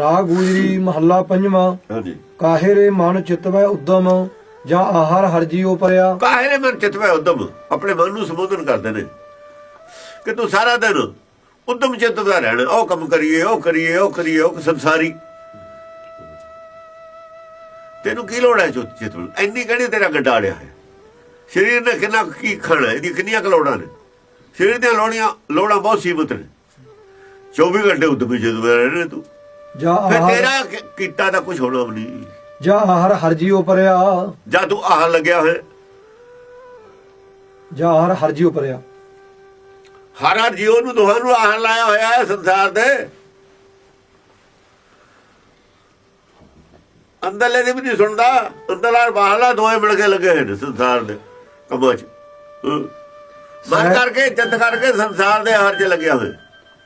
ਰਾਗ ਗੁਜਰੀ ਮਹੱਲਾ ਪੰਜਵਾਂ। ਹਾਂਜੀ। ਕਾਹੇ ਰੇ ਮਨ ਚਿਤਵੈ ਉਦਮ ਜਾਂ ਆਹਾਰ ਹਰਜੀਓ ਪਰਿਆ। ਕਾਹੇ ਨੇ ਮਨ ਚਿਤਵੇ ਉਦਮ ਆਪਣੇ ਮਨ ਨੂੰ ਸੰਬੋਧਨ ਕਰਦੇ ਨੇ। ਕਿ ਤੂੰ ਸਾਰਾ ਦਿਨ ਉਦਮ ਚਿੱਤ ਦਾ ਰਹਿਣਾ ਉਹ ਕੰਮ ਕਰੀਏ ਉਹ ਕਰੀਏ ਉਹ ਕਰੀਏ ਉਹ ਸੰਸਾਰੀ। ਤੈਨੂੰ ਕੀ ਲੋੜ ਹੈ ਚੁੱਤ ਚਿਤ ਨੂੰ? ਇੰਨੀ ਕਿਹੜੀ ਤੇਰਾ ਗੱਡਾੜਿਆ ਹੈ? ਸਰੀਰ ਨੇ ਕਿੰਨਾ ਕੁ ਕੀ ਖਾਣਾ ਇਹਦੀ ਕਿੰਨੀਆਂ ਕੁ ਲੋੜਾਂ ਨੇ? ਸਰੀਰ ਦੀਆਂ ਲੋੜੀਆਂ ਲੋੜਾਂ ਬਹੁਤ ਸੀਮਤ ਨੇ। 24 ਘੰਟੇ ਉਦਮ ਚਿਤ ਵਿੱਚ ਰਹਿਣਾ ਤੂੰ। ਜਾਂ ਫਿਰ ਆਹਾਰ ਤੇਰਾ ਕੀ- ਕੀਤਾ ਦਾ ਕੁਝ ਹੋਣਾ ਵੀ ਨਹੀਂ। ਜਾਂ ਆਹਾਰ ਹਰਜੀਓ ਪਰਿਆ ਜਾਂ ਤੂੰ ਆਹ ਲੱਗਿਆ ਹੋਇਆ। ਜਾਂ ਆਹਾਰ ਹਰਜੀਓ ਪਰਿਆ ਹਰ ਹਰ ਜੀਵ ਨੂੰ ਦੋਹਾਂ ਨੂੰ ਆਹਣ ਲਾਇਆ ਹੋਇਆ ਹੈ ਸੰਸਾਰ ਦੇ। ਅੰਦਰਲੇ ਦੀ ਵੀ ਨਹੀਂ ਸੁਣਦਾ। ਅੰਦਰਲਾ ਬਾਹਰਲਾ ਦੋਏ ਮਿਲ ਕੇ ਲੱਗੇ ਹੋਏ ਨੇ ਸੰਸਾਰ ਦੇ ਕੰਮਾਂ 'ਚ। ਮਨ ਸਹਿ- ਕਰਕੇ ਚਿੱਤ ਕਰਕੇ ਸੰਸਾਰ ਦੇ ਹਰ 'ਚ ਲੱਗਿਆ ਹੋਇਆ।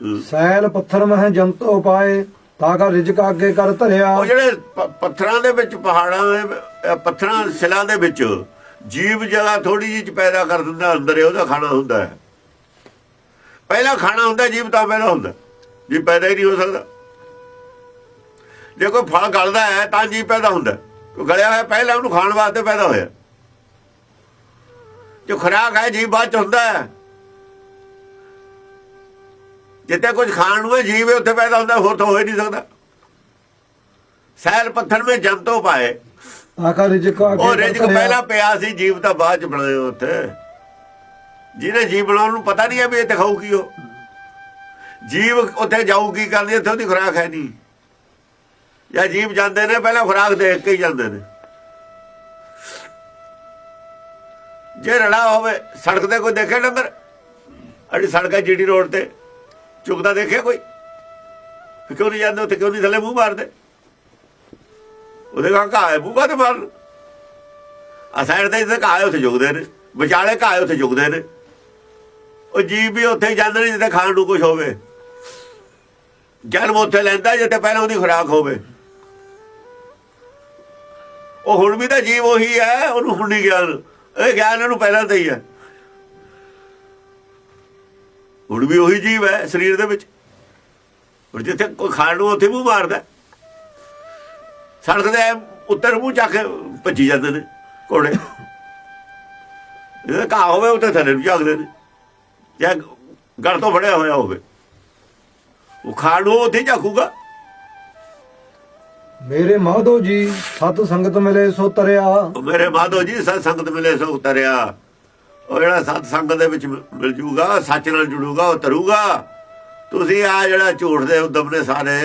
ਹਮ। ਸੈਲ ਪੱਥਰ ਮਹਿ ਜੰਤੋ ਪਾਏ। ਤਾਂ ਕਾ ਰਿਜਕ ਅੱਗੇ ਕਰ ਧਰਿਆ। ਉਹ ਜਿਹੜੇ ਪ- ਪੱਥਰਾਂ ਦੇ ਵਿੱਚ, ਪਹਾੜਾਂ ਦੇ ਅਹ ਪੱਥਰਾਂ, ਸਿਲਾਂ ਦੇ ਵਿੱਚ, ਜੀਵ ਜਗ੍ਹਾ ਥੋੜੀ ਜਿਹੀ ਚ ਪੈਦਾ ਕਰ ਦਿੰਦਾ ਅੰਦਰ ਹੀ ਉਹਦਾ ਖਾਣਾ ਹੁੰਦਾ ਹੈ। ਪਹਿਲਾ ਖਾਣਾ ਹੁੰਦਾ ਜੀਵ, ਤਾਂ ਪਹਿਲਾਂ ਹੁੰਦਾ। ਜੀ ਪੈਦਾ ਹੀ ਨਹੀਂ ਹੋ ਸਕਦਾ। ਜੇ ਕੋਈ ਫਲ ਗਲਦਾ ਹੈ, ਤਾਂ ਜੀਵ ਪੈਦਾ ਹੁੰਦਾ। ਕੋਈ ਗਲਿਆ ਹੋਇਆ, ਪਹਿਲਾਂ ਉਹਨੂੰ ਖਾਣ ਵਾਸਤੇ ਪੈਦਾ ਹੋਇਆ। ਜੋ ਖੁਰਾਕ ਹੈ, ਜੀਵ ਬਾਅਦ ਚ ਹੁੰਦਾ ਹੈ। ਜਿੱਥੇ ਕੁਝ ਖਾਣ ਨੂੰ ਜੀਵ ਉੱਥੇ ਪੈਦਾ ਹੁੰਦਾ ਹੋਰ ਤਾਂ ਹੋ ਹੀ ਨਹੀਂ ਸਕਦਾ। ਸੈਲ ਪੱਥਰ ਜੰਤੋ ਪਾਏ ਤਾਂ ਕਾ ਰਿਜਕ ਉਹ ਰਿਜਕ ਪਹਿਲਾਂ ਪਿਆ ਸੀ ਜੀਵ ਤਾਂ ਬਾਅਦ ਚ ਬਣਾਏ ਉੱਥੇ। ਜਿਹਨੇ ਜੀਵ ਬਣਾਉਣ ਨੂੰ ਪਤਾ ਨਹੀਂ ਹੈ ਵੀ ਇਹ ਦਿਖਾਊ ਕੀ ਉਹ। ਜੀਵ ਉੱਥੇ ਜਾਊ ਕੀ ਕਰਦੀ ਇੱਥੇ ਉਹਦੀ ਖੁਰਾਕ ਹੈ ਨਹੀਂ। ਜਾਂ ਜੀਵ ਜਾਂਦੇ ਨੇ ਪਹਿਲਾਂ ਖੁਰਾਕ ਦੇਖ ਕੇ ਹੀ ਜਾਂਦੇ ਨੇ। ਜੇ ਰੜਾ ਹੋਵੇ ਸੜਕ ਤੇ ਕੋਈ ਦੇਖੇ ਡੰਗਰ ਅੜੀ ਸੜਕ ਹੈ ਜੀਡੀ ਰੋਡ ਤੇ। ਚੁਗਦਾ ਦੇਖਿਆ ਕੋਈ? ਕਿਉਂ ਨਹੀਂ ਜਾਂਦੇ ਉੱਥੇ? ਕਿਉਂ ਨਹੀਂ ਥੱਲੇ ਮੂੰਹ ਮਾਰਦੇ? ਉਹਦੇ ਕਾ ਘਾਹ ਹੈ, ਮੂੰਹ ਤੇ ਮਾਰਨ? ਆ ਸਾਈਡ ਤੇ ਜਿੱਥੇ ਘਾਹ ਉੱਥੇ ਜੁਗਦੇ ਨੇ। ਵਿਚਾਲੇ ਘਾਹ ਉੱਥੇ ਜੁਗਦੇ ਨੇ। ਉਹ ਜੀਵ ਵੀ ਉੱਥੇ ਹੀ ਜਾਂਦੇ ਨੇ ਜਿੱਥੇ ਖਾਣ ਨੂੰ ਕੁਝ ਹੋਵੇ। ਜਨਮ ਉੱਥੇ ਲੈਂਦਾ ਜਿੱਥੇ ਪਹਿਲਾਂ ਉਹਦੀ ਖੁਰਾਕ ਹੋਵੇ। ਉਹ ਹੁਣ ਵੀ ਤਾਂ ਜੀਵ ਉਹੀ ਹੈ, ਉਹਨੂੰ ਹੁਣ ਨਹੀਂ ਗਿਆਨ। ਇਹ ਗਿਆਨ ਉਹਨੂੰ ਪਹਿਲਾਂ ਤਾਂ ਹੀ ਹੈ। ਹੁਣ ਵੀ ਉਹੀ ਜੀਵ ਹੈ ਸਰੀਰ ਦੇ ਵਿੱਚ। ਹੁਣ ਜਿੱਥੇ ਕੋਈ ਖਾਣ ਨੂੰ ਉੱਥੇ ਮੂੰਹ ਮਾਰਦਾ। ਸੜਕ ਦੇ ਉੱਤਰ ਮੂੰਹ ਚੱਕ ਕੇ ਭੱਜੀ ਜਾਂਦੇ ਨੇ ਘੋੜੇ। ਇਹ ਘਾਹ ਹੋਵੇ ਉੱਤੇ ਥੱਲੇ ਨੂੰ ਝਾਕਦੇ ਨੇ। ਜਾਂ ਗੜ ਤੋਂ ਫੜਿਆ ਹੋਇਆ ਹੋਵੇ। ਉਹ ਖਾਣ ਨੂੰ ਉੱਥੇ ਝਾਕੂਗਾ। ਮੇਰੇ ਮਾਧੋ ਜੀ ਸਤ ਸੰਗਤ ਮਿਲੇ ਸੋ ਤਰਿਆ। ਮੇਰੇ ਮਾਧੋ ਜੀ ਸਤ ਸੰਗਤ ਮਿਲੇ ਸੋ ਉਤਰਿਆ ਉਹ ਜਿਹੜਾ ਸਤ ਸੰਗਤ ਦੇ ਵਿੱਚ ਮਿਲ ਜੂਗਾ ਸੱਚ ਨਾਲ ਜੁੜੂਗਾ ਉਹ ਤਰੂਗਾ। ਤੁਸੀਂ ਆ ਜਿਹੜਾ ਝੂਠ ਦੇ ਉਦਮ ਨੇ ਸਾਰੇ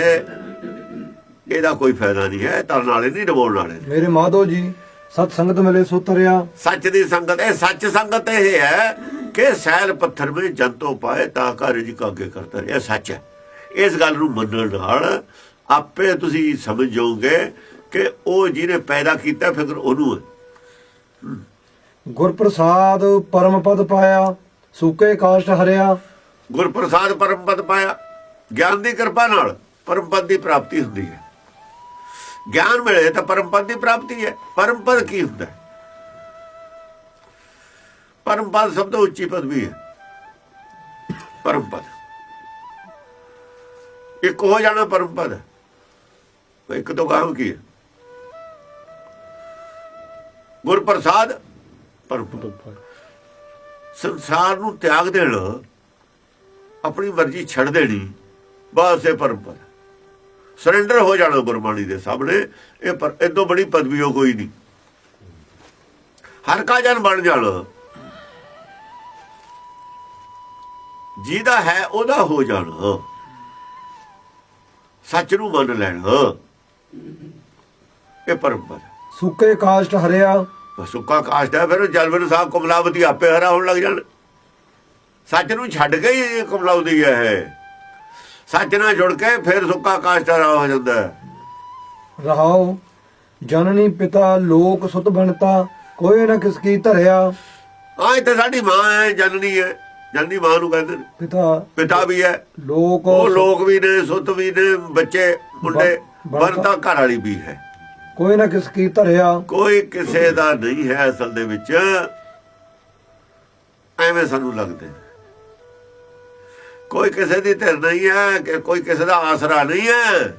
ਇਹਦਾ ਕੋਈ ਫਾਇਦਾ ਨਹੀਂ ਹੈ ਤਰਨ ਵਾਲੇ ਨਹੀਂ ਡਬੋਣ ਵਾਲੇ ਮੇਰੇ ਮਾਧੋ ਜੀ ਸਤ ਸੰਗਤ ਮਿਲੇ ਸੋ ਤਰਿਆ ਸੱਚ ਦੀ ਸੰਗਤ ਇਹ ਸੱਚ ਸੰਗਤ ਇਹ ਹੈ ਕਿ ਸੈਲ ਪੱਥਰ ਵਿੱਚ ਜੰਤੋ ਪਾਏ ਤਾਂ ਕਰ ਜੀ ਕਾਗੇ ਕਰਤਾ ਇਹ ਸੱਚ ਹੈ। ਇਸ ਗੱਲ ਨੂੰ ਮੰਨਣ ਨਾਲ ਆਪੇ ਤੁਸੀਂ ਸਮਝ ਜਾਓਗੇ ਕਿ ਉਹ ਜਿਹਨੇ ਪੈਦਾ ਕੀਤਾ ਫਿਕਰ ਉਹਨੂੰ ਹੈ। ਗੁਰਪ੍ਰਸਾਦ ਪਰਮ ਪਦ ਪਾਇਆ, ਸੂਕੇ ਕਾਸ਼ਟ ਹਰਿਆ। ਗੁਰਪ੍ਰਸਾਦ ਪਰਮ ਪਦ ਪਾਇਆ, ਗਿਆਨ ਦੀ ਕਿਰਪਾ ਨਾਲ ਪਰਮ ਪਦ ਦੀ ਪ੍ਰਾਪਤੀ ਹੁੰਦੀ ਹੈ। ਗਿਆਨ ਮਿਲੇ ਤਾਂ ਪਰਮ ਪਦ ਦੀ ਪ੍ਰਾਪਤੀ ਹੈ। ਪਰਮ ਪਦ ਕੀ ਹੁੰਦਾ ਹੈ? ਪਰਮ ਪਦ ਸਭ ਤੋਂ ਉੱਚੀ ਪਦਵੀ ਹੈ। ਪਰਮ ਪਦ ਇੱਕ ਹੋ ਜਾਣਾ ਪਰਮ ਪਦ ਇੱਕ ਤੋਂ ਗਾਹ ਕੀ ਹੈ? ਗੁਰਪ੍ਰਸਾਦ ਪਰਮ ਪਦ ਸੰਸਾਰ ਨੂੰ ਤਿਆਗ ਦੇਣਾ ਆਪਣੀ ਮਰਜ਼ੀ ਛੱਡ ਦੇਣੀ ਬਸ ਇਹ ਪਰਮ ਪਦ ਸਰੈਂਡਰ ਹੋ ਜਾਣਾ ਗੁਰਬਾਣੀ ਦੇ ਸਾਹਮਣੇ ਇਹ ਪਰ ਇਦੋਂ ਬੜੀ ਪਦਵੀ ਹੋ ਕੋਈ ਨਹੀਂ। ਹਰ ਕਾ ਜਨ ਬਣ ਜਾਣਾ ਜਿਹਦਾ ਹੈ ਉਹਦਾ ਹੋ ਜਾਣਾ। ਸੱਚ ਨੂੰ ਮੰਨ ਲੈਣਾ। ਇਹ ਪਰਮ ਪਦ ਸੂਕੇ ਕਾਸ਼ਟ ਹਰਿਆ ਸੁੱਕਾ ਕਾਸ਼ਟ ਹੈ ਫਿਰ ਜਲਵਨ ਸਾਹਿਬ ਕਮਲਾਵਤੀ ਆਪੇ ਹਰਾ ਹੋਣ ਲੱਗ ਜਾਣ। ਸੱਚ ਨੂੰ ਛੱਡ ਕੇ ਹੀ ਕਮਲਾਉਂਦੀ ਹੈ ਇਹ। ਸੱਚ ਨਾਲ ਜੁੜ ਕੇ ਫਿਰ ਸੁੱਕਾ ਕਾਸ਼ਟ ਹਰਾ ਹੋ ਜਾਂਦਾ ਰਹਾਉ ਜਨਨੀ ਪਿਤਾ ਲੋਕ ਸੁਤ ਬਣਤਾ ਕੋਈ ਨਾ ਕਿਸ ਕੀ ਧਰਿਆ। ਆ ਇੱਥੇ ਸਾਡੀ ਮਾਂ ਹੈ ਜਨਨੀ ਹੈ। ਜਨਨੀ ਮਾਂ ਨੂੰ ਕਹਿੰਦੇ ਨੇ। ਪਿਤਾ। ਪਿਤਾ ਵੀ ਹੈ। ਲੋਕ ਉਹ ਲੋਕ ਵੀ ਨੇ ਸੁੱਤ ਵੀ ਨੇ ਬੱਚੇ ਮੁੰਡੇ ਵਰਤਾ ਘਰ ਵਾਲੀ ਵੀ ਹੈ। ਕੋਈ ਨਾ ਕਿਸ ਕੀ ਧਰਿਆ। ਕੋਈ ਕਿਸੇ ਦਾ ਨਹੀਂ ਹੈ ਅਸਲ ਦੇ ਵਿੱਚ। ਐਵੇਂ ਸਾਨੂੰ ਲੱਗਦੇ ਕੋਈ ਕਿਸੇ ਦੀ ਧਿਰ ਨਹੀਂ ਹੈ ਕਿ ਕੋਈ ਕਿਸੇ ਦਾ ਆਸਰਾ ਨਹੀਂ ਹੈ।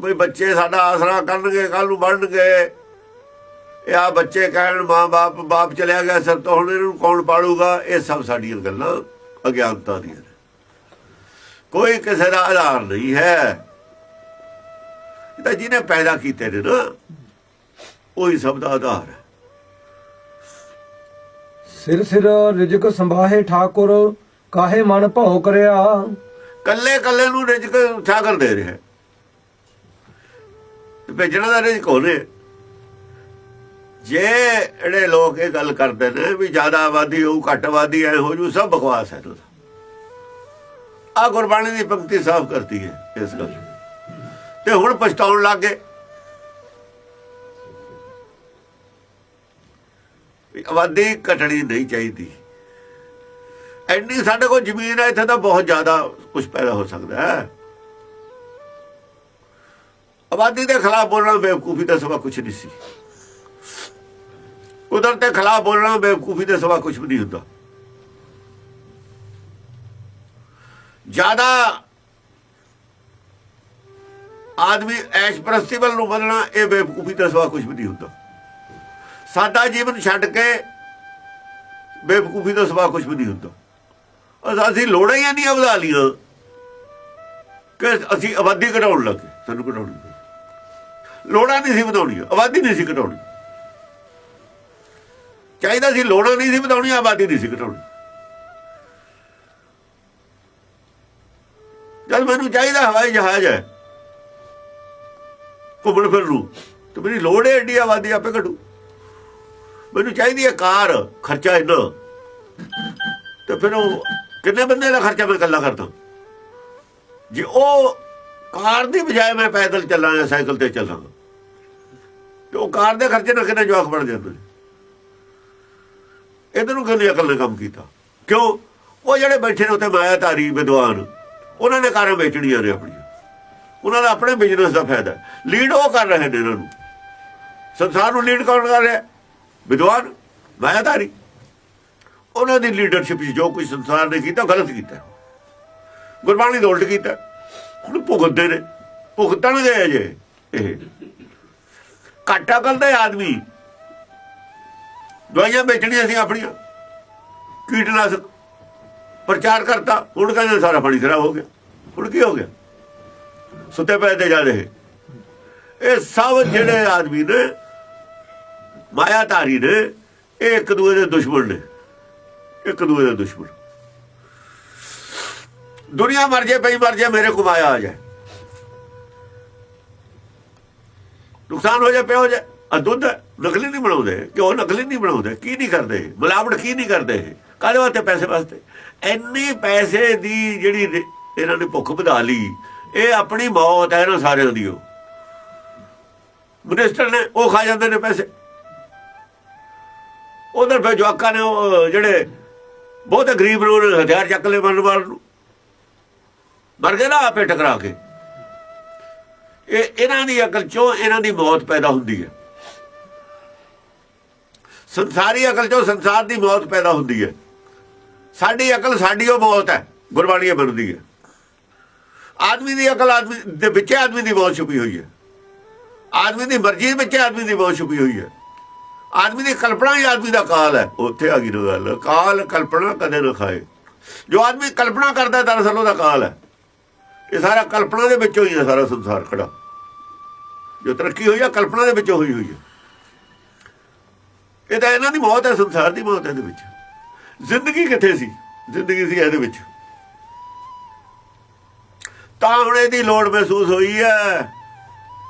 ਵੀ ਬੱਚੇ ਸਾਡਾ ਆਸਰਾ ਕਰਨਗੇ ਕੱਲ ਨੂੰ ਬਣਨਗੇ ਇਹ ਆ ਬੱਚੇ ਕਹਿਣ ਮਾਂ-ਬਾਪ ਬਾਪ ਚਲਿਆ ਗਿਆ ਸਿਰ ਤੋਂ, ਹੁਣ ਇਹਨੂੰ ਕੌਣ ਪਾਲੂਗਾ? ਇਹ ਸਭ ਸਾਡੀਆਂ ਗੱਲਾਂ ਅਗਿਆਨਤਾ ਦੀਆਂ ਕੋਈ ਕਿਸੇ ਦਾ ਆਧਾਰ ਨਹੀਂ ਹੈ। ਇਹ ਤਾਂ ਜਿਹਨੇ ਪੈਦਾ ਕੀਤੇ ਨੇ ਨਾ ਉਹੀ ਸਭ ਦਾ ਆਧਾਰ ਹੈ। ਸਿਰ ਸਿਰ ਰਿਜਕ ਸੰਭਾਹੇ ਠਾਕੁਰ ਕਾਹੇ ਮਨ ਭਉ ਕਰਿਆ। ਕੱਲੇ ਕੱਲੇ ਨੂੰ ਰਿਜਕ ਠਾਕਰ ਦੇ ਰਿਹਾ। ਤੇ ਭੇਜਣਾ ਦਾ ਰਿਜਕ ਹੋਣੇ। ਜੇ ਜਿਹੜੇ ਲੋਕ ਇਹ ਗੱਲ ਕਰਦੇ ਨੇ ਵੀ ਜ਼ਿਆਦਾ ਆਬਾਦੀ ਹੋਊ ਘੱਟ ਆਬਾਦੀ ਐ ਹੋ ਜੂ ਸਭ ਬਕਵਾਸ ਹੈ ਆ ਗੁਰਬਾਣੀ ਦੀ ਪੰਕਤੀ ਸਾਫ਼ ਕਰਤੀ ਹੈ ਇਸ ਗੱਲ ਤੇ ਹੁਣ ਪਛਤਾਉਣ ਲੱਗ ਗਏ। ਆਬਾਦੀ ਘਟਣੀ ਨਹੀਂ ਚਾਹੀਦੀ। ਐਨੀ ਸਾਡੇ ਕੋਲ ਜ਼ਮੀਨ ਹੈ, ਇੱਥੇ ਤਾਂ ਬਹੁਤ ਜ਼ਿਆਦਾ ਕੁਝ ਪੈਦਾ ਹੋ ਸਕਦਾ ਹੈ। ਆਬਾਦੀ ਦੇ ਖਿਲਾਫ ਬੋਲਣਾ ਬੇਵਕੂਫੀ ਦਾ ਸਵਾ ਕੁਝ ਨਹੀਂ ਸੀ। ਕੁਦਰਤ ਦੇ ਖਿਲਾਫ ਬੋਲਣਾ ਬੇਵਕੂਫੀ ਦੇ ਸਵਾ ਕੁਝ ਵੀ ਨਹੀਂ ਹੁੰਦਾ। ਜ਼ਿਆਦਾ ਆਦਮੀ ਐਸ਼ ਪ੍ਰਸਤੀ ਵੱਲ ਨੂੰ ਵਧਣਾ ਇਹ ਬੇਵਕੂਫੀ ਦਾ ਸਵਾ ਕੁਝ ਵੀ ਨਹੀਂ ਹੁੰਦਾ। ਸਾਡਾ ਜੀਵਨ ਛੱਡ ਕੇ ਬੇਵਕੂਫੀ ਦਾ ਸਵਾ ਕੁਝ ਵੀ ਨਹੀਂ ਹੁੰਦਾ। ਅਸੀਂ ਲੋੜਾਂ ਹੀ ਨਹੀਂ ਵਧਾ ਲੀਆਂ ਕਿ ਅਸੀਂ ਆਬਾਦੀ ਘਟਾਉਣ ਲੱਗੇ ਸਾਨੂੰ ਘਟਾਉਣੀ ਲੋੜਾਂ ਨਹੀਂ ਸੀ ਵਧਾਉਣੀਆਂ, ਆਬਾਦੀ ਨਹੀਂ ਸੀ ਘਟਾਉਣੀ। ਚਾਹੀਦਾ ਸੀ ਲੋੜਾਂ ਨਹੀਂ ਸੀ ਵਧਾਉਣੀ ਆਬਾਦੀ ਨਹੀਂ ਸੀ ਘਟਾਉਣੀ। ਜਦ ਮੈਨੂੰ ਚਾਹੀਦਾ ਹਵਾਈ ਜਹਾਜ਼ ਹੈ ਘੁੰਮਣ ਫਿਰ ਨੂੰ। ਤੇ ਮੇਰੀ ਲੋੜ ਹੈ ਏਡੀ ਆਬਾਦੀ ਆਪੇ ਘਟੂ। ਮੈਨੂੰ ਚਾਹੀਦੀ ਹੈ ਕਾਰ, ਖਰਚਾ ਇੰਨਾ। ਤੇ ਫਿਰ ਉਹ ਕਿੰਨੇ ਬੰਦੇ ਦਾ ਖਰਚਾ ਮੈਂ ਇਕੱਲਾ ਕਰਦਾ? ਜੇ ਉਹ ਕਾਰ ਦੀ ਬਜਾਏ ਮੈਂ ਪੈਦਲ ਚੱਲਾਂ ਜਾਂ ਸਾਈਕਲ ਤੇ ਚੱਲਾਂ ਤੇ ਉਹ ਕਾਰ ਦੇ ਖਰਚੇ ਨਾਲ ਕਿੰਨਾ ਜਵਾਕ ਬਣ ਜਾਂਦੇ ਇਹਦੇ ਨੂੰ ਕਿੰਨੀ ਅਕਲ ਨੇ ਕੰਮ ਕੀਤਾ? ਕਿਉਂ? ਉਹ ਜਿਹੜੇ ਬੈਠੇ ਨੇ ਉੱਥੇ ਮਾਇਆ ਧਾਰੀ, ਵਿਦਵਾਨ, ਉਹਨਾਂ ਨੇ ਕਾਰਾਂ ਵੇਚਣੀਆਂ ਨੇ ਆਪਣੀ ਉਹਨਾਂ ਦਾ ਆਪਣੇ ਬਿਜ਼ਨਸ ਦਾ ਫਾਇਦਾ ਲੀਡ ਉਹ ਕਰ ਰਹੇ ਨੇ ਇਹਨਾਂ ਨੂੰ। ਸੰਸਾਰ ਨੂੰ ਲੀਡ ਕੌਣ ਕਰ ਰਿਹਾ ਵਿਦਵਾਨ ਮਾਇਆਦਾਰੀ ਉਹਨਾਂ ਦੀ ਲੀਡਰਸ਼ਿਪ 'ਚ ਜੋ ਕੁਝ ਸੰਸਾਰ ਨੇ ਕੀਤਾ, ਗਲਤ ਕੀਤਾ। ਗੁਰਬਾਣੀ ਦਾ ਉਲਟ ਕੀਤਾ। ਹੁਣ ਭੁਗਤਦੇ ਨੇ। ਭੁਗਤਣਗੇ ਅਜੇ ਇਹ। ਘਾਟਾ ਕਰਦੇ ਆਦਮੀ। ਦਵਾਈਆਂ ਵੇਚਣੀਆਂ ਸੀ ਆਪਣੀਆਂ। ਕੀਟਨਾਸ਼ਕ ਪ੍ਰਚਾਰ ਕਰਤਾ। ਹੁਣ ਕਹਿੰਦੇ ਸਾਰਾ ਪਾਣੀ ਖਰਾਬ ਹੋ ਗਿਆ। ਹੁਣ ਕੀ ਹੋ ਗਿਆ? ਸੁੱਤੇ ਪਏ ਤੇ ਜਾ ਰਹੇ। ਇਹ ਸਭ ਜਿਹੜੇ ਆਦਮੀ ਨੇ, ਮਾਇਆਧਾਰੀ ਨੇ, ਇਹ ਇੱਕ ਦੂਏ ਦੇ ਦੁਸ਼ਮਣ ਨੇ। ਇੱਕ ਦੂਏ ਦੇ ਦੁਸ਼ਮਣ। ਦੁਨੀਆ ਮਰ ਜੇ, ਪਈ ਮਰ ਜੇ, ਮੇਰੇ ਕੋ ਮਾਇਆ ਆ ਜਾਏ। ਨੁਕਸਾਨ ਹੋ ਜਾ ਪਿਆ ਹੋ ਜਾ ਆ ਦੁੱਧ ਨਕਲੀ ਨਹੀਂ ਬਣਾਉਂਦੇ। ਕਿਉਂ ਨਕਲੀ ਨਹੀਂ ਬਣਾਉਂਦੇ। ਕੀ ਨਹੀਂ ਕਰਦੇ ਮਿਲਾਵਟ ਕੀ ਨਹੀਂ ਕਰਦੇ ਕਾਹਦੇ ਵਾਸਤੇ? ਪੈਸੇ ਵਾਸਤੇ। ਇੰਨੇ ਪੈਸੇ ਦੀ ਜਿਹੜੀ ਇਹਨਾਂ ਨੇ ਭੁੱਖ ਵਧਾ ਲਈ। ਇਹ ਆਪਣੀ ਮੌਤ ਹੈ ਇਹਨਾਂ ਸਾਰਿਆਂ ਦੀ ਉਹ। ਮਿਨਿਸਟਰ ਨੇ ਉਹ ਖਾ ਜਾਂਦੇ ਨੇ ਪੈਸੇ। ਉਧਰ ਫਿਰ ਜਵਾਕਾਂ ਨੇ ਉਹ ਜਿਹੜੇ ਬਹੁਤ ਗਰੀਬ ਨੇ, ਉਹਨਾਂ ਹਥਿਆਰ ਚੱਕ ਲਏ ਮਰਨ ਵਾਲ ਨੂੰ। ਮਰ ਗਏ ਨਾ ਆਪੇ ਟਕਰਾ ਕੇ। ਇਹ, ਇਹਨਾਂ ਦੀ ਅਕਲ ਚੋਂ ਇਹਨਾਂ ਦੀ ਮੌਤ ਪੈਦਾ ਹੁੰਦੀ ਹੈ। ਸੰਸਾਰੀ ਅਕਲ ਚੋਂ ਸੰਸਾਰ ਦੀ ਮੌਤ ਪੈਦਾ ਹੁੰਦੀ ਹੈ। ਸਾਡੀ ਅਕਲ ਸਾਡੀ ਉਹ ਮੌਤ ਹੈ, ਗੁਰਬਾਣੀ ਬਣਦੀ ਹੈ। ਆਦਮੀ ਦੀ ਅਕਲ ਆਦਮੀ ਦੇ ਵਿੱਚ ਆਦਮੀ ਦੀ ਬਹੁਤ ਛੁਪੀ ਹੋਈ ਹੈ। ਆਦਮੀ ਦੀ ਮਰਜ਼ੀ ਵਿੱਚ ਆਦਮੀ ਦੀ ਬਹੁਤ ਛੁਪੀ ਹੋਈ ਹੈ। ਆਦਮੀ ਦੀ ਕਲਪਨਾ ਹੀ ਆਦਮੀ ਦਾ ਕਾਲ ਹੈ। ਉੱਥੇ ਆ ਗਈ ਗੱਲ। ਕਾਲ ਕਲਪਨਾ ਕਦੇ ਨਾ ਖਾਏ। ਜੋ ਆਦਮੀ ਕਲਪਨਾ ਕਰਦਾ ਦਰਅਸਲ ਉਹਦਾ ਕਾਲ ਹੈ। ਇਹ ਸਾਰਾ ਕਲਪਨਾ ਦੇ ਵਿੱਚੋਂ ਹੀ ਹੈ, ਸਾਰਾ ਸੰਸਾਰ ਖੜਾ। ਜੋ ਤਰੱਕੀ ਹੋਈ ਹੈ ਕਲਪਨਾ ਦੇ ਵਿੱਚੋਂ ਹੋਈ ਹੋਈ ਹੈ। ਇਹ ਤਾਂ ਇਹਨਾਂ ਦੀ ਮੌਤ ਹੈ, ਸੰਸਾਰ ਦੀ ਮੌਤ ਹੈ ਇਹਦੇ ਵਿੱਚ। ਜ਼ਿੰਦਗੀ ਕਿੱਥੇ ਸੀ? ਜ਼ਿੰਦਗੀ ਸੀ ਇਹਦੇ ਵਿੱਚ। ਤਾਂ ਹੁਣ ਇਹਦੀ ਲੋੜ ਮਹਿਸੂਸ ਹੋਈ ਹੈ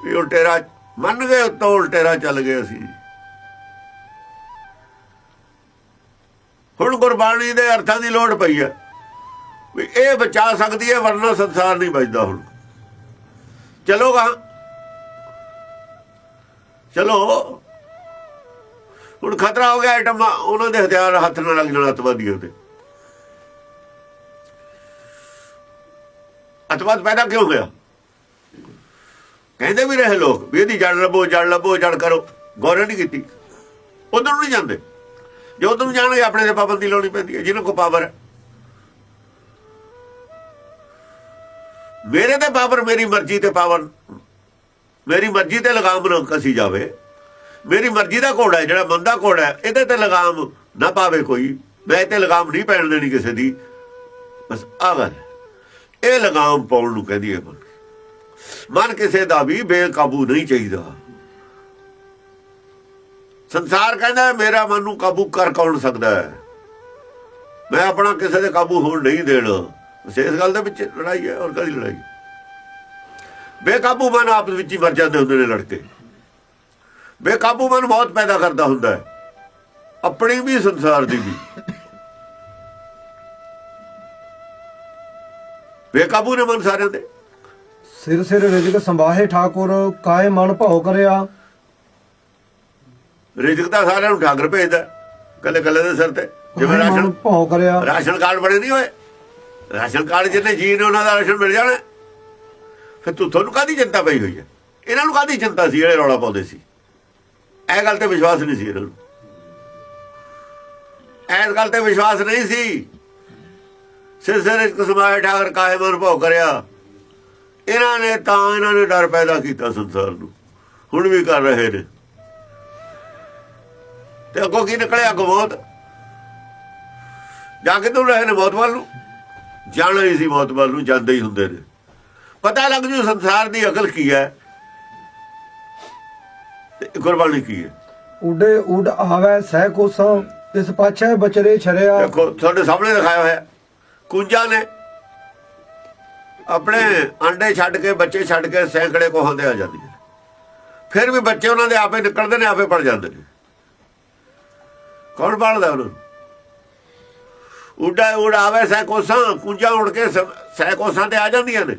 ਵੀ ਉਲਟੇਰਾ ਮੰਨ ਗਏ ਉੱਤੋਂ ਉਲਟੇਰਾ ਚੱਲ ਗਏ ਅਸੀਂ। ਹੁਣ ਗੁਰਬਾਣੀ ਦੇ ਅਰਥਾਂ ਦੀ ਲੋੜ ਪਈ ਹੈ ਵੀ ਇਹ ਬਚਾ ਸਕਦੀ ਹੈ ਵਰਨਾ ਸੰਸਾਰ ਨਹੀਂ ਬਚਦਾ ਹੁਣ। ਚਲੋਗਾ ਚਲੋ। ਹੁਣ ਖਤਰਾ ਹੋ ਗਿਆ ਆਈਟਮ ਉਹਨਾਂ ਦੇ ਹਥਿਆਰ ਹੱਥ ਨਾਲ ਲੱਗ ਜਾਣਾ ਅਤਵਾਦੀਆਂ ਤੇ। ਅਤਵਾਦ ਪੈਦਾ ਕਿਉਂ ਹੋਇਆ? ਕਹਿੰਦੇ ਵੀ ਰਹੇ ਲੋਕ ਵੀ ਇਹਦੀ ਜੜ ਲੱਭੋ ਜੜ ਲੱਭੋ, ਜੜ ਕਰੋ। ਗੌਰ ਨਹੀਂ ਕੀਤੀ। ਉਧਰ ਨੂੰ ਨਹੀਂ ਜਾਂਦੇ। ਜੇ ਉਧਰ ਨੂੰ ਜਾਣਗੇ, ਆਪਣੇ ਤੇ ਪਾਬੰਦੀ ਲਾਉਣੀ ਪੈਂਦੀ ਹੈ। ਜਿਹਨਾਂ ਕੋ ਪਾਵਰ ਹੈ। ਮੇਰੇ ਤੇ ਪਾਵਰ, ਮੇਰੀ ਮਰਜ਼ੀ ਤੇ ਪਾਵਰ। ਮੇਰੀ ਮਰਜ਼ੀ ਤੇ ਲਗਾਮ ਨਾ ਕਸੀ ਜਾਵੇ। ਮੇਰੀ ਮਰਜ਼ੀ ਦਾ ਘੋੜਾ ਹੈ, ਜਿਹੜਾ ਮੰਦਾ ਘੋੜਾ ਇਹਦੇ ਤੇ ਲਗਾਮ ਨਾ ਪਾਵੇ ਕੋਈ। ਮੈਂ ਇਹ ਤੇ ਲਗਾਮ ਨਹੀਂ ਪੈਣ ਦੇਣੀ ਕਿਸੇ ਦੀ। ਬਸ ਆਹ ਗੱਲ ਹੈ। ਇਹ ਲਗਾਮ ਪਾਉਣ ਨੂੰ ਕਹਿੰਦੀ ਹੈ ਮਨ। ਮਨ ਕਿਸੇ ਦਾ ਵੀ ਬੇਕਾਬੂ ਨਹੀਂ ਚਾਹੀਦਾ। ਸੰਸਾਰ ਕਹਿੰਦਾ ਮੇਰਾ ਮਨ ਨੂੰ ਕਾਬੂ ਕਰ ਕੌਣ ਸਕਦਾ ਹੈ? ਮੈਂ ਆਪਣਾ ਕਿਸੇ ਦੇ ਕਾਬੂ ਹੋਣ ਨਹੀਂ ਦੇਣਾ। ਬਸ ਇਸ ਗੱਲ ਦੇ ਵਿੱਚ ਲੜਾਈ ਹੈ ਔਰ ਕਦੀ ਲੜਾਈ? ਬੇਕਾਬੂ ਮਨ ਆਪਸ ਵਿੱਚ ਹੀ ਮਰ ਜਾਂਦੇ ਹੁੰਦੇ ਨੇ ਲੜਕੇ। ਬੇਕਾਬੂ ਮਨ ਬਹੁਤ ਪੈਦਾ ਕਰਦਾ ਹੁੰਦਾ ਹੈ। ਆਪਣੀ ਵੀ, ਸੰਸਾਰ ਦੀ ਵੀ। ਬੇਕਾਬੂ ਨੇ ਮਨ ਸਾਰਿਆਂ ਦੇ ਸਿਰ ਸਿਰ ਰਿਜਕ ਸੰਭਾਹੇ ਠਾਕੁਰ ਕਾਏ ਮਨ ਭਾਉ ਕਰਿਆ। ਰਿਜ਼ਕ ਤਾਂ ਸਾਰਿਆਂ ਨੂੰ ਠਾਕਰ ਭੇਜਦਾ ਕੱਲੇ ਕੱਲੇ ਦੇ ਸਿਰ ਤੇ। ਜਿਵੇਂ ਰਾਸ਼ਨ ਭਾਉ ਕਰਿਆ। ਰਾਸ਼ਨ ਕਾਰਡ ਬਣੇ ਨਹੀਂ ਹੋਏ। ਰਾਸ਼ਨ ਕਾਰਡ ਜਿਹਨੇ ਜੀ ਨੇ ਉਹਨਾਂ ਦਾ ਰਾਸ਼ਨ ਮਿਲ ਜਾਣਾ। ਫਿਰ ਤੂੰ ਤੁਹਾਨੂੰ ਕਾਦੀ ਚਿੰਤਾ ਪਈ ਹੋਈ ਹੈ? ਇਹਨਾਂ ਨੂੰ ਕਾਦੀ ਚਿੰਤਾ ਸੀ ਜਿਹੜੇ ਰੌਲਾ ਪਾਉਂਦੇ ਸੀ? ਇਹ ਗੱਲ ਤੇ ਵਿਸ਼ਵਾਸ ਨਹੀਂ ਸੀ ਇਹਨਾਂ ਨੂੰ। ਇਸ ਗੱਲ ਤੇ ਵਿਸ਼ਵਾਸ ਨਹੀਂ ਸੀ। ਸਿਰ ਸਿਰ ਇੱਕ ਸਮਾਏ ਠਾਕਰ ਕਾਇ ਮਨ ਭੋ ਕਰਿਆ। ਇਹਨਾਂ ਨੇ ਤਾਂ ਇਹਨਾਂ ਨੇ ਡਰ ਪੈਦਾ ਕੀਤਾ ਸੰਸਾਰ ਨੂੰ। ਹੁਣ ਵੀ ਕਰ ਰਹੇ ਨੇ। ਤੇ ਅੱਗੋਂ ਕੀ ਨਿਕਲਿਆ ਅੱਗੋਂ ਮੌਤ? ਜਾ ਕੇ ਤੋਂ ਰਹੇ ਨੇ ਮੌਤ ਵੱਲ ਨੂੰ। ਜਾਣਾ ਹੀ ਸੀ ਮੌਤ ਵੱਲ ਨੂੰ ਜਾਂਦੇ ਹੀ ਹੁੰਦੇ ਨੇ। ਪਤਾ ਲੱਗ ਜੂ ਸੰਸਾਰ ਦੀ ਅਕਲ ਕੀ ਹੈ। ਤੇ ਕੁਰਬਾਨੀ ਕੀ ਹੈ? ਉਡੇ ਉਡ ਆਵੈ ਸਹਿ ਕੋਸਾਂ ਤਿਸ ਪਾਛੈ ਬਚਰੇ ਛਰਿਆ। ਦੇਖੋ ਤੁਹਾਡੇ ਸਾਹਮਣੇ ਦਿਖਾਇਆ ਹੋਇਆ। ਕੁੰਜਾਂ ਨੇ ਆਪਣੇ ਅੰਡੇ ਛੱਡ ਕੇ, ਬੱਚੇ ਛੱਡ ਕੇ ਸੈਂਕੜੇ ਕੋਹਾਂ ਦੇ ਆ ਜਾਂਦੀਆਂ ਨੇ। ਫਿਰ ਵੀ ਬੱਚੇ ਉਹਨਾਂ ਦੇ ਆਪੇ ਨਿਕਲਦੇ ਨੇ, ਆਪੇ ਪੜ ਜਾਂਦੇ ਨੇ। ਕੌਣ ਪਾਲਦਾ ਉਹਨੂੰ ਉਡਾ ਉਡਾਵੇ ਸੈ ਕੋਸਾਂ ਕੁੰਜਾਂ ਉੜ ਕੇ ਸ- ਕੋਸਾਂ ਤੇ ਆ ਜਾਂਦੀਆਂ ਨੇ।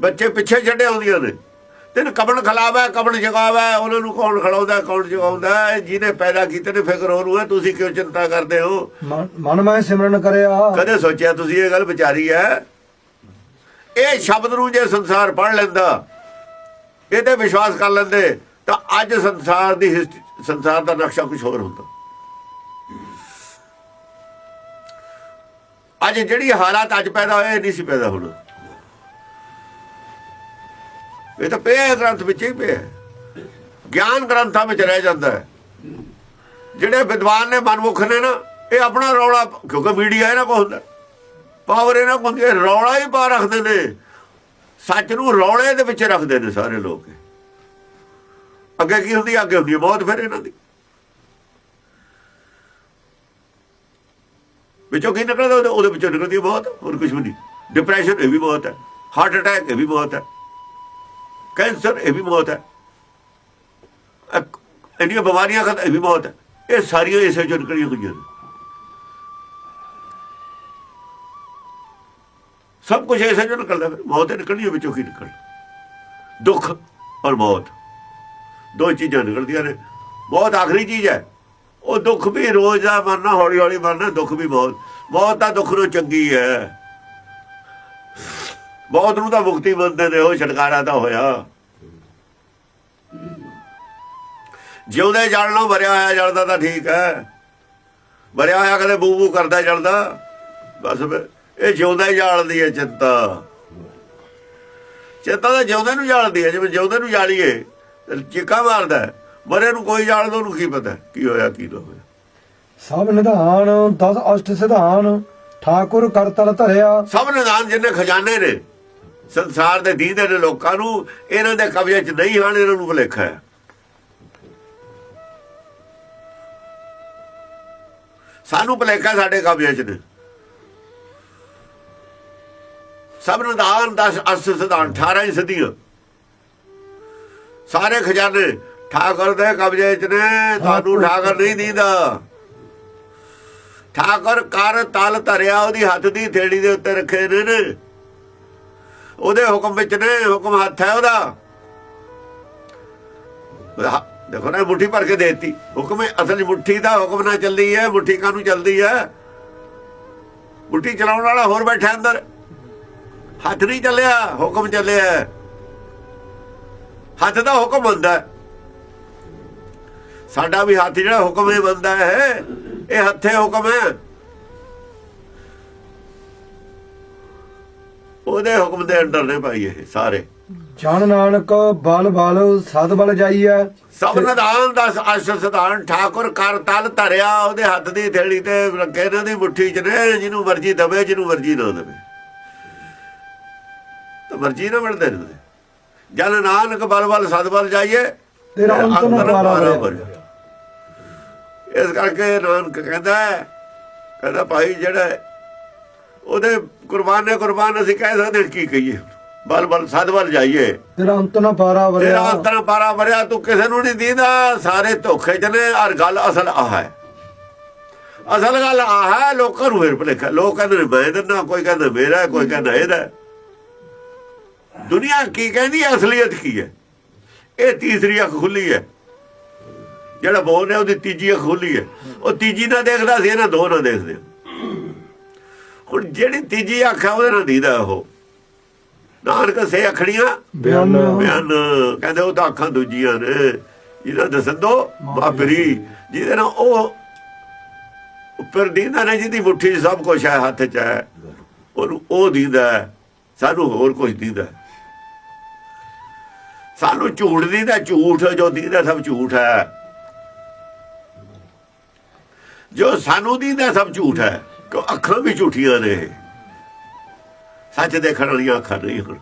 ਬੱਚੇ ਪਿੱਛੇ ਛੱਡੇ ਆਉਂਦੀਆਂ ਨੇ। ਤੈਨੂੰ ਕਬਣ ਖਲਾਵਾ ਕਬਣ ਜਗਾਵਾ ਉਹਨਾਂ ਨੂੰ ਕੌਣ ਖਲਾਉਂਦਾ ਕੌਣ ਜਗਾਉਂਦਾ? ਜਿਹਨੇ ਪੈਦਾ ਕੀਤੇ ਨੇ ਫਿਕਰ ਉਹਨੂੰ ਹੈ ਤੁਸੀਂ ਕਿਉਂ ਚਿੰਤਾ ਕਰਦੇ ਹੋ? ਮਨ ਮੈਂ ਸਿਮਰਨ ਕਰਿਆ। ਕਦੇ ਸੋਚਿਆ ਤੁਸੀਂ ਇਹ ਗੱਲ ਵਿਚਾਰੀ ਹੈ? ਇਹ ਸ਼ਬਦ ਨੂੰ ਜੇ ਸੰਸਾਰ ਪੜ ਲੈਂਦਾ ਇਹ ਤੇ ਵਿਸ਼ਵਾਸ ਕਰ ਲੈਂਦੇ ਤਾਂ ਅੱਜ ਸੰਸਾਰ ਦੀ ਸੰਸਾਰ ਦਾ ਨਕਸ਼ਾ ਕੁਝ ਹੋਰ ਹੁੰਦਾ। ਅੱਜ ਜਿਹੜੀ ਹਾਲਾਤ ਅੱਜ ਪੈਦਾ ਹੋਏ ਇਹ ਨਹੀਂ ਸੀ ਪੈਦਾ ਹੋਣਾ। ਇਹ ਤਾਂ ਪਿਆ ਗ੍ਰੰਥ ਵਿੱਚ ਹੀ ਪਿਆ ਗਿਆਨ ਗ੍ਰੰਥਾਂ ਵਿੱਚ ਰਹਿ ਜਾਂਦਾ ਹੈ। ਜਿਹੜੇ ਵਿਦਵਾਨ ਨੇ ਮਨਮੁਖ ਨੇ ਨਾ, ਇਹ ਆਪਣਾ ਰੌਲਾ, ਕਿਉਂਕਿ ਮੀਡੀਆ ਇਹਨਾਂ ਕੋਲ ਹੁੰਦਾ। ਪਾਵਰ ਇਹਨਾਂ ਕੋਲ ਹੁੰਦੀ ਹੈ ਰੌਲਾ ਹੀ ਪਾ ਰੱਖਦੇ ਨੇ। ਸੱਚ ਨੂੰ ਰੌਲੇ ਦੇ ਵਿੱਚ ਰੱਖਦੇ ਨੇ ਸਾਰੇ ਲੋਕ। ਅੱਗੇ ਕੀ ਹੁੰਦੀ ਹੈ? ਅੱਗੇ ਹੁੰਦੀ ਹੈ ਮੌਤ ਫਿਰ ਇਹਨਾਂ ਦੀ। ਵਿੱਚੋਂ ਕੀ ਨਿਕਲਦਾ, ਉਹਦੇ- ਉਹਦੇ ਵਿੱਚੋਂ ਨਿਕਲਦੀ ਹੈ ਮੌਤ, ਹੋਰ ਕੁਝ ਵੀ ਨਹੀਂ। ਡਿਪਰੈਸ਼ਨ ਇਹ ਵੀ ਬਹੁਤ ਹੈ। ਹਾਰਟ ਅਟੈਕ ਇਹ ਵੀ ਮੌਤ ਹੈ। ਕੈਂਸਰ, ਇਹ ਵੀ ਮੌਤ ਹੈ। ਇੰਨੀਆਂ ਬਿਮਾਰੀਆਂ ਖਤ ਇਹ ਵੀ ਮੌਤ ਹੈ। ਇਹ ਸਾਰੀਆਂ ਇਸੇ ਚੋਂ ਨਿਕਲੀਆਂ ਹੋਈਆਂ ਨੇ। ਸਭ ਕੁਝ ਇਸੇ ਚੋਂ ਨਿਕਲਦਾ ਫਿਰ। ਮੌਤ ਨਿਕਲਣੀ ਹੈ, ਵਿੱਚੋਂ ਕੀ ਨਿਕਲ ਦੁੱਖ ਔਰ ਮੌਤ। ਦੋ ਚੀਜ਼ਾਂ ਨਿਕਲਦੀਆਂ ਨੇ। ਬਹੁਤ ਆਖਰੀ ਚੀਜ਼ ਹੈ। ਉਹ ਦੁੱਖ ਵੀ ਰੋਜ਼ ਦਾ ਮਰਨਾ ਹੌਲੀ ਹੌਲੀ ਮਰਨਾ, ਦੁੱਖ ਵੀ ਮੌਤ। ਮੌਤ ਤਾਂ ਦੁੱਖ ਨੂੰ ਚੰਗੀ ਹੈ। ਮੌਤ ਨੂੰ ਤਾਂ ਮੁਕਤੀ ਮੰਨਦੇ ਨੇ ਉਹ ਛਟਕਾਰਾ ਤਾਂ ਹੋਇਆ। ਜਿਉਂਦੇ ਜਲਣਾ ਮਰਿਆ ਹੋਇਆ ਜਲਦਾ ਤਾਂ ਠੀਕ ਹੈ। ਮਰਿਆ ਹੋਇਆ ਕਦੇ ਬੂ ਬੂ ਕਰਦਾ ਜਲਦਾ ਬਸ ਇਹ ਜਿਉਂਦਾ ਹੀ ਜਾਲਦੀ ਹੈ ਚਿੰਤਾ। ਚਿੰਤਾ ਤਾਂ ਜਿਉਂਦੇ ਨੂੰ ਜਾਲਦੀ ਹੈ ਜਿਵੇਂ ਜਿਉਂਦੇ ਨੂੰ ਜਾਲੀਏ ਚੀਕਾ ਮਾਰਦਾ। ਮਰੇ ਨੂੰ ਕੋਈ ਜਾਲਦਾ ਉਹਨੂੰ ਕੀ ਪਤਾ ਕੀ ਹੋਇਆ ਕੀ ਨਾ ਹੋਇਆ। ਸਭ ਨਿਧਾਨ ਦਸ ਅਸ਼ਟ ਸਿਧਾਨ ਠਾਕੁਰ ਕਰ ਤਲ ਧਰਿਆ। ਸਭ ਨਿਦਾਨ ਜਿੰਨੇ ਖਜ਼ਾਨੇ ਨੇ ਸੰਸਾਰ ਦੇ ਦੀਦੇ ਨੇ ਲੋਕਾਂ ਨੂੰ ਇਹਨਾਂ ਦੇ ਕਬਜ਼ੇ 'ਚ ਨਹੀਂ ਹਨ, ਇਹਨਾਂ ਨੂੰ ਭੁਲੇਖਾ ਹੈ। ਸਾਨੂੰ ਭੁਲੇਖਾ ਸਾਡੇ ਕਬਜ਼ੇ 'ਚ ਨੇ। ਸਭ ਨਿਦਾਨ 10 ਅਸ ਸਿਧਾਨ 18 ਹੀ ਸਦੀਆਂ ਸਾਰੇ ਖਜ਼ਾਨੇ ਠਾਕਰ ਦੇ ਕਬਜ਼ੇ 'ਚ ਨੇ, ਤੁਹਾਨੂੰ ਠਾਕਰ ਨਹੀਂ ਦੀਦਾ। ਠਾਕਰ ਕਰ ਤਲ ਧਰਿਆ, ਉਹਦੀ ਹੱਥ ਦੀ ਥੇੜੀ ਦੇ ਉੱਤੇ ਰੱਖੇ ਨੇ। ਉਹਦੇ ਹੁਕਮ ਵਿੱਚ ਨੇ, ਹੁਕਮ ਹੱਥ ਹੈ ਉਹਦਾ। ਦੇਖੋ ਨਾ ਮੁੱਠੀ ਭਰ ਕੇ ਦੇਤੀ। ਹੁਕਮ ਅਸਲ 'ਚ ਦਾ ਹੁਕਮ ਨਾਲ ਚੱਲਦੀ ਹੈ, ਮੁੱਠੀ ਕਾਹਨੂੰ ਚੱਲਦੀ ਹੈ? ਮੁੱਠੀ ਚਲਾਉਣ ਵਾਲਾ ਹੋਰ ਬੈਠਾ ਅੰਦਰ। ਹੱਥ ਨਹੀਂ ਚੱਲਿਆ, ਹੁਕਮ ਚੱਲਿਆ ਹੱਥ ਦਾ ਹੁਕਮ ਹੁੰਦਾ ਸਾਡਾ ਵੀ ਹੱਥ ਜਿਹੜਾ ਹੁਕਮ ਇਹ ਬੰਦਾ ਹੈ, ਇਹ ਹੱਥੇ ਹੁਕਮ ਹੈ। ਉਹਦੇ ਹੁਕਮ ਦੇ ਅੰਡਰ ਨੇ ਭਾਈ ਇਹ ਸਾਰੇ ਜਨ ਨਾਨਕ ਬਲ ਬਲ ਸਦ ਬਲ ਜਾਈਐ ਸਭ ਨਿਧਾਨ ਦਾ ਅਸ਼ ਸਿਧਾਨ ਠਾਕੁਰ ਕਰ ਤਲ ਧਰਿਆ ਉਹਦੇ ਹੱਥ ਦੀ ਥੇਲੀ ਤੇ ਰੱਖੇ ਇਹਨਾਂ ਦੀ ਮੁੱਠੀ 'ਚ ਨੇ ਜਿਹਨੂੰ ਮਰਜ਼ੀ ਦਵੇ ਜਿਹਨੂੰ ਮਰਜ਼ੀ ਨਾ ਦੇਵੇ ਤਾਂ ਮਰਜ਼ੀ ਨਾ ਮਿਲਦੇ ਨੇ ਜਨ ਨਾਨਕ ਬਲ ਬਲ ਸਦ ਬਲ ਜਾਈਏ ਤੇਰਾ ਅੰਤ ਨਾ ਅੰਦਰ ਪਾਰਾ ਪਾਰਾ ਵਰਿਆ। ਵਰਿਆ। ਇਸ ਕਰਕੇ ਨਾਨਕ ਕਹਿੰਦਾ ਕਹਿੰਦਾ ਭਾਈ ਜਿਹੜਾ ਉਹਦੇ ਕੁਰਬਾਨ ਨੇ ਕੁਰਬਾਨ ਅਸੀਂ ਕਹਿ ਸਕਦੇ ਹਾਂ, ਕੀ ਕਹੀਏ। ਬਲ ਬਲ ਸਦ ਬਲ ਜਾਈਏ। ਤੇਰਾ ਅੰਤ ਨਾ ਪਾਰਾ ਤੇਰਾ ਵਰਿਆ ਅੰਤਰ ਪਾਰਾ ਵਰਿਆ ਤੂੰ ਕਿਸੇ ਨੂੰ ਨਹੀਂ ਦੀਦਾ। ਸਾਰੇ ਧੋਖੇ ਚ ਨੇ ਗੱਲ ਅਸਲ ਆਹ ਹੈ। ਅਸਲ ਗੱਲ ਆਹ ਹੈ ਲੋਕਾਂ ਨੂੰ ਫੇਰ ਭਲੇਖਾ। ਲੋਕ ਕਹਿੰਦੇ ਨੇ ਮੈਂ ਦਿੰਦਾ ਕੋਈ ਕਹਿੰਦਾ ਮੇਰਾ ਕੋਈ ਕਹਿੰਦਾ ਇਹਦਾ। ਦੁਨੀਆ ਕੀ ਕਹਿੰਦੀ ਅਸਲੀਅਤ ਕੀ ਹੈ? ਇਹ ਤੀਸਰੀ ਅੱਖ ਖੁੱਲੀ ਹੈ। ਜਿਹੜਾ ਬੋਲ ਰਿਹਾ ਉਹਦੀ ਤੀਜੀ ਅੱਖ ਖੁੱਲੀ ਹੈ। ਉਹ ਤੀਜੀ ਨਾ ਦੇਖਦਾ ਸੀ ਇਹਨਾਂ ਦੋ ਨਾ ਦੇਖਦੇ। ਹੁਣ ਜਿਹੜੀ ਤੀਜੀ ਅੱਖ ਹੈ ਉਹਦੇ ਨਾਲ ਦੀਦਾ ਉਹ। ਨਾਨਕ ਸੇ ਅਖੜੀਆਂ। ਬਿਆਨ। ਬਿਆਨ। ਕਹਿੰਦੇ ਉਹ ਤਾਂ ਅੱਖਾਂ ਦੂਜੀਆਂ ਨੇ। ਜਿਹਨਾਂ ਦੱਸਣ ਦੋ ਮਾਪਰੀ ਜਿਹਦੇ ਨਾਲ ਉਹ ਉੱਪਰ ਦੀਦਾ ਨੇ ਜਿਹਦੀ ਮੁੱਠੀ 'ਚ ਸਭ ਕੁਝ ਹੈ ਹੱਥ 'ਚ ਹੈ। ਉਹਨੂੰ ਉਹ ਦੀਦਾ ਸਾਨੂੰ ਹੋਰ ਕੁਝ ਦੀਦਾ। ਸਾਨੂੰ ਝੂਠ ਦੀਦਾ ਝੂਠ। ਜੋ ਦੀਦਾ ਸਭ ਝੂਠ ਹੈ। ਜੋ ਸਾਨੂੰ ਦੀਦਾ ਸਭ ਝੂਠ ਹੈ। ਕਿ ਅੱਖਾਂ ਵੀ ਝੂਠੀਆਂ ਨੇ। ਸੱਚ ਦੇਖਣ ਵਾਲੀਆਂ ਅੱਖਾਂ ਨਹੀਂ ਹੁਣ।